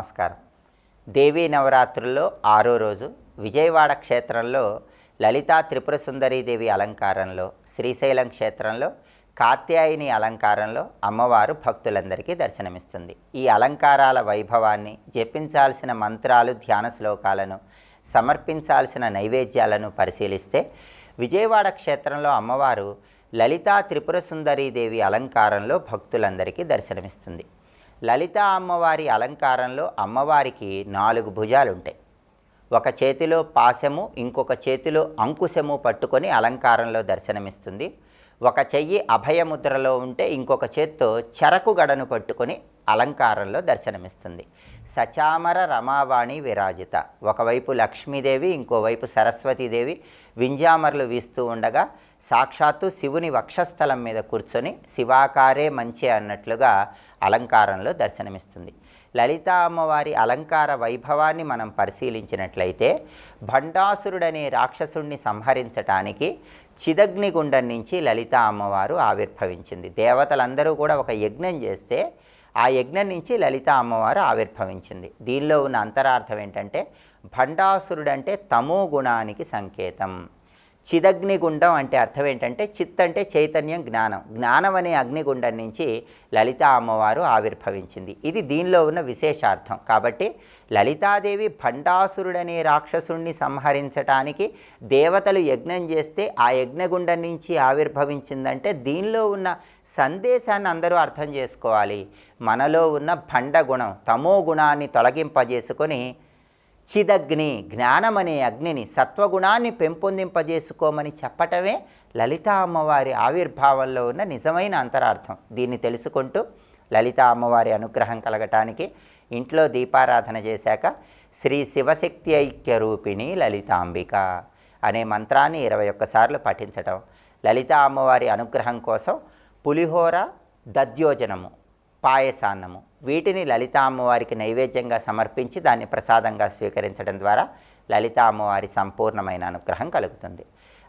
నమస్కారం. దేవీ నవరాత్రుల్లో ఆరో రోజు విజయవాడ క్షేత్రంలో లలితా త్రిపుర సుందరీదేవి అలంకారంలో శ్రీశైలం క్షేత్రంలో కాత్యాయని అలంకారంలో అమ్మవారు భక్తులందరికీ దర్శనమిస్తుంది. ఈ అలంకారాల వైభవాన్ని జపించాల్సిన మంత్రాలు ధ్యాన శ్లోకాలను సమర్పించాల్సిన నైవేద్యాలను పరిశీలిస్తే విజయవాడ క్షేత్రంలో అమ్మవారు లలితా త్రిపుర సుందరీదేవి అలంకారంలో భక్తులందరికీ దర్శనమిస్తుంది. లలిత అమ్మవారి అలంకారంలో అమ్మవారికి నాలుగు భుజాలు ఉంటాయి ఒక చేతిలో పాశము ఇంకొక చేతిలో అంకుశము పట్టుకొని అలంకారంలో దర్శనమిస్తుంది. ఒక చెయ్యి అభయముద్రలో ఉంటే ఇంకొక చేత్తో చెరకు గడను పట్టుకొని అలంకారంలో దర్శనమిస్తుంది. సచామర రమావాణి విరాజిత. ఒకవైపు లక్ష్మీదేవి ఇంకోవైపు సరస్వతీదేవి వింజామరలు వీస్తూ ఉండగా సాక్షాత్తు శివుని వక్షస్థలం మీద కూర్చొని శివాకారే మంచి అన్నట్లుగా అలంకారంలో దర్శనమిస్తుంది. లలితా అమ్మవారి అలంకార వైభవాన్ని మనం పరిశీలించినట్లయితే భండాసురుడనే రాక్షసుణ్ణి సంహరించటానికి చిదగ్నిగుండం నుంచి లలితా అమ్మవారు ఆవిర్భవించింది. దేవతలందరూ కూడా ఒక యజ్ఞం చేస్తే ఆ యజ్ఞం నుంచి లలిత అమ్మవారు ఆవిర్భవించింది. దీనిలో ఉన్న అంతరార్థం ఏంటంటే భండాసురుడంటే తమో గుణానికి సంకేతం. చిదగ్నిగుండం అంటే అర్థం ఏంటంటే చిత్ అంటే చైతన్యం జ్ఞానం. జ్ఞానం అనే అగ్నిగుండం నుంచి లలితా అమ్మవారు ఆవిర్భవించింది. ఇది దీనిలో ఉన్న విశేషార్థం. కాబట్టి లలితాదేవి భండాసురుడనే రాక్షసుణ్ణి సంహరించటానికి దేవతలు యజ్ఞం చేస్తే ఆ యజ్ఞగుండం నుంచి ఆవిర్భవించిందంటే దీనిలో ఉన్న సందేశాన్ని అందరూ అర్థం చేసుకోవాలి. మనలో ఉన్న భండ గుణం తమో గుణాన్ని తొలగింపజేసుకొని చిదగ్ని జ్ఞానమనే అగ్నిని సత్వగుణాన్ని పెంపొందింపజేసుకోమని చెప్పటమే లలితా అమ్మవారి ఆవిర్భావంలో ఉన్న నిజమైన అంతరార్థం. దీన్ని తెలుసుకుంటూ లలితా అమ్మవారి అనుగ్రహం కలగటానికి ఇంట్లో దీపారాధన చేశాక శ్రీ శివశక్తి ఐక్య రూపిణి లలితాంబిక అనే మంత్రాన్ని ఇరవై ఒక్కసార్లు పఠించటం. లలితా అమ్మవారి అనుగ్రహం కోసం పులిహోర దద్యోజనము పాయసాన్నము వీటిని లలితా అమ్మవారికి నైవేద్యంగా సమర్పించి దాన్ని ప్రసాదంగా స్వీకరించడం ద్వారా లలితా అమ్మవారి సంపూర్ణమైన అనుగ్రహం కలుగుతుంది.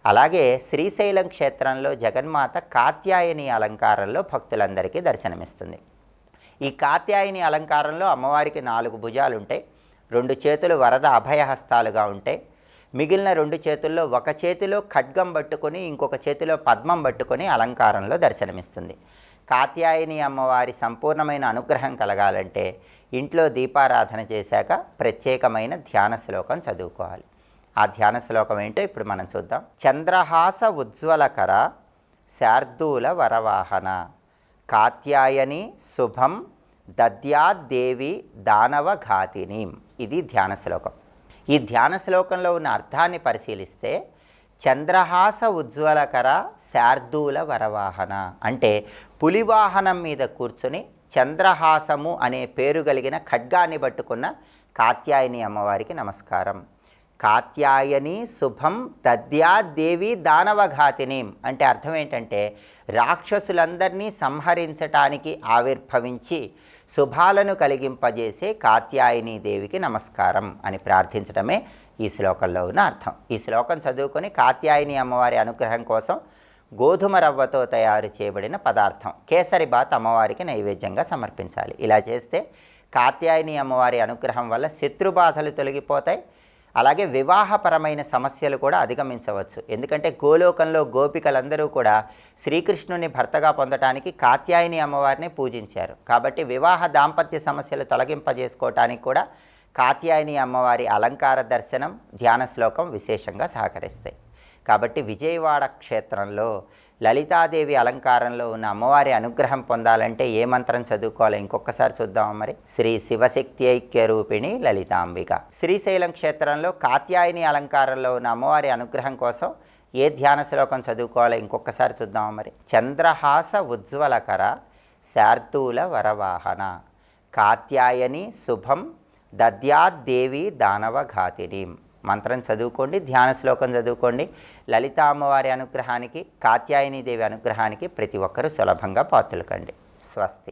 అలాగే శ్రీశైలం క్షేత్రంలో జగన్మాత కాత్యాయని అలంకారంలో భక్తులందరికీ దర్శనమిస్తుంది. ఈ కాత్యాయని అలంకారంలో అమ్మవారికి నాలుగు భుజాలు ఉంటాయి రెండు చేతులు వరద అభయహస్తాలుగా ఉంటాయి మిగిలిన రెండు చేతుల్లో ఒక చేతిలో ఖడ్గం పట్టుకొని ఇంకొక చేతిలో పద్మం పట్టుకొని అలంకారంలో దర్శనమిస్తుంది. కాత్యాయని అమ్మవారి సంపూర్ణమైన అనుగ్రహం కలగాలంటే ఇంట్లో దీపారాధన చేశాక ప్రత్యేకమైన ధ్యాన శ్లోకం చదువుకోవాలి. ఆ ధ్యాన శ్లోకం ఏంటో ఇప్పుడు మనం చూద్దాం. చంద్రహాస ఉజ్వలకర శార్దూల వరవాహన. కాత్యాయని శుభం దద్యాదేవి దానవ ఘాతిని. ఇది ధ్యాన శ్లోకం. ఈ ధ్యాన శ్లోకంలో ఉన్న అర్థాన్ని పరిశీలిస్తే చంద్రహాస ఉజ్వలకర శార్దూల వరవాహన. అంటే పులివాహనం మీద కూర్చొని చంద్రహాసము అనే పేరు కలిగిన ఖడ్గాన్ని పట్టుకున్న కాత్యాయని అమ్మవారికి నమస్కారం. కాత్యాయని శుభం దద్యాదేవి దానవఘాతిని అంటే అర్థం ఏంటంటే రాక్షసులందరినీ సంహరించటానికి ఆవిర్భవించి శుభాలను కలిగింపజేసే కాత్యాయని దేవికి నమస్కారం అని ప్రార్థించడమే ఈ శ్లోకంలో ఉన్న అర్థం. ఈ శ్లోకం చదువుకొని కాత్యాయని అమ్మవారి అనుగ్రహం కోసం గోధుమ రవ్వతో తయారు చేయబడిన పదార్థం. కేసరి బాత్ అమ్మవారికి నైవేద్యంగా సమర్పించాలి. ఇలా చేస్తే కాత్యాయని అమ్మవారి అనుగ్రహం వల్ల శత్రుబాధలు తొలగిపోతాయి. అలాగే వివాహపరమైన సమస్యలు కూడా అధిగమించవచ్చు. ఎందుకంటే గోలోకంలో గోపికలందరూ కూడా శ్రీకృష్ణుని భర్తగా పొందటానికి కాత్యాయని అమ్మవారిని పూజించారు. కాబట్టి వివాహ దాంపత్య సమస్యలు తొలగింపజేసుకోవటానికి కూడా కాత్యాయని అమ్మవారి అలంకార దర్శనం ధ్యాన శ్లోకం విశేషంగా సహకరిస్తాయి. కాబట్టి విజయవాడ క్షేత్రంలో లలితాదేవి అలంకారంలో ఉన్న అమ్మవారి అనుగ్రహం పొందాలంటే ఏ మంత్రం చదువుకోవాలి? ఇంకొకసారి చూద్దాం మరి. శ్రీ శివశక్తి ఐక్య రూపిణి లలితాంబిక. శ్రీశైలం క్షేత్రంలో కాత్యాయని అలంకారంలో ఉన్న అమ్మవారి అనుగ్రహం కోసం ఏ ధ్యాన శ్లోకం చదువుకోవాలో? ఇంకొకసారి చూద్దాం మరి. చంద్రహాస ఉజ్వలకర శార్దూల వరవాహన. కాత్యాయని శుభం దద్యాద్దేవి దానవ ఘాతిని. మంత్రం చదువుకోండి ధ్యాన శ్లోకం చదువుకోండి. లలితా అమ్మవారి అనుగ్రహానికి కాత్యాయని దేవి అనుగ్రహానికి ప్రతి ఒక్కరూ సులభంగా పాత్రలు కండి. స్వస్తి.